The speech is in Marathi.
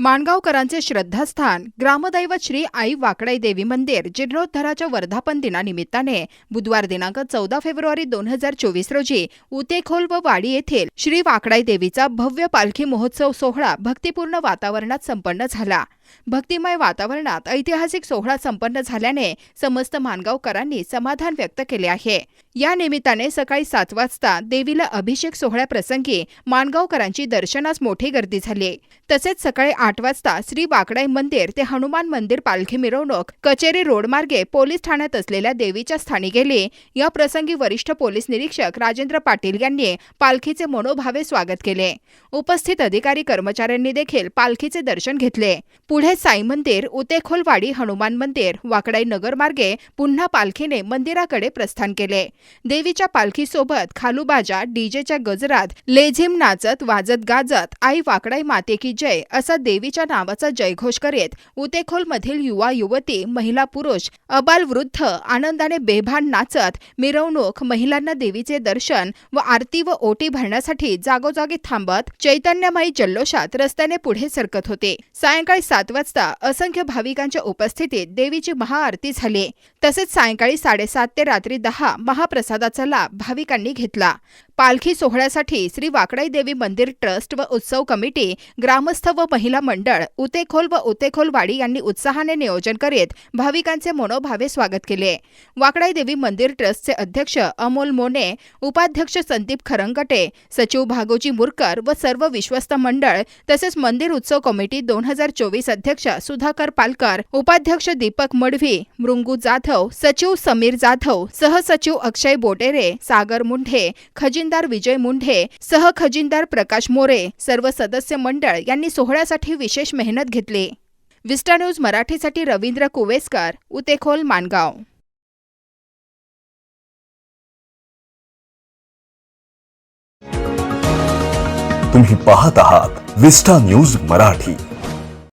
माणगावकरांचे श्रद्धास्थान ग्रामदैवत श्री आई वाकडाई देवी मंदिर जीर्णोद्धाराच्या वर्धापन दिनानिमित्ताने बुधवार दिनांक चौदा फेब्रुवारी दोन हजार चोवीस रोजी उतेखोल व वाडी येथील श्री वाकडाई देवीचा भव्य पालखी महोत्सव सोहळा भक्तिपूर्ण वातावरणात संपन्न झाला. भक्तिमय वातावरणात ऐतिहासिक सोहळा संपन्न झाल्याने समस्त माणगावकरांनी समाधान व्यक्त केले आहे. या निमित्ताने सकाळी सात वाजता देवीला अभिषेक सोहळ्याप्रसंगी माणगावकरांची दर्शनास मोठी गर्दी झाली. तसेच सकाळी आठ वाजता श्री वाकडाई मंदिर ते हनुमान मंदिर पालखी मिरवणूक कचेरी रोडमार्गे पोलीस ठाण्यात असलेल्या देवीच्या स्थानी गेली. या प्रसंगी वरिष्ठ पोलीस निरीक्षक राजेंद्र पाटील यांनी पालखीचे मनोभावे स्वागत केले. उपस्थित अधिकारी कर्मचाऱ्यांनी देखील पालखीचे दर्शन घेतले. पुढे साई मंदिर उतेखोलवाडी हनुमान मंदिर वाकडाई नगर मार्गे पुन्हा पालखीने मंदिराकडे प्रस्थान केले. देवीच्या पालखीसोबत खालूबाजा डीजेच्या गजरात लेझिम नाचत वाजत गाजत आई वाकडाई माते की जय असा देवीच्या नावाचा जयघोष करीत उतेखोलमधील युवा युवती महिला पुरुष अबाल वृद्ध आनंदाने बेभान नाचत मिरवणूक महिलांना देवीचे दर्शन व आरती व ओटी भरण्यासाठी जागोजागी थांबत चैतन्यमयी जल्लोषात रस्त्याने पुढे सरकत होते. सायंकाळी सात वाजता असंख्य भाविकांच्या उपस्थितीत देवीची महाआरती झाली. तसेच सायंकाळी साडेसात ते रात्री दहा महाप्रसादाचा लाभ भाविकांनी घेतला. पालखी सोहळ्यासाठी श्री वाकडाई देवी मंदिर ट्रस्ट व उत्सव कमिटी ग्रामस्थ व महिला मंडळ उतेखोल व उतेखोल वाडी यांनी उत्साहाने नियोजन करीत भाविकांचे मनोभावे स्वागत केले. वाकडाई देवी मंदिर ट्रस्टचे अध्यक्ष अमोल मोने उपाध्यक्ष संदीप खरंगटे सचिव भागोजी मुरकर व सर्व विश्वस्त मंडळ तसेच मंदिर उत्सव कमिटी दोन हजार चोवीस अध्यक्ष सुधाकर पालकर उपाध्यक्ष दीपक मडवी मृंगू जाधव सचिव समीर जाधव सहसचिव अक्षय बोटेरे सागर मुंढे खजिनदार विजय मुंढे सहखजिनदार प्रकाश मोरे सर्व सदस्य मंडळ यांनी सोहळ्यासाठी विशेष मेहनत घेतली. विस्टा न्यूज मराठीसाठी रवींद्र कुवेसकर उतेखोल मानगाव. तुम्ही पाहत आहात विस्टा न्यूज मराठी.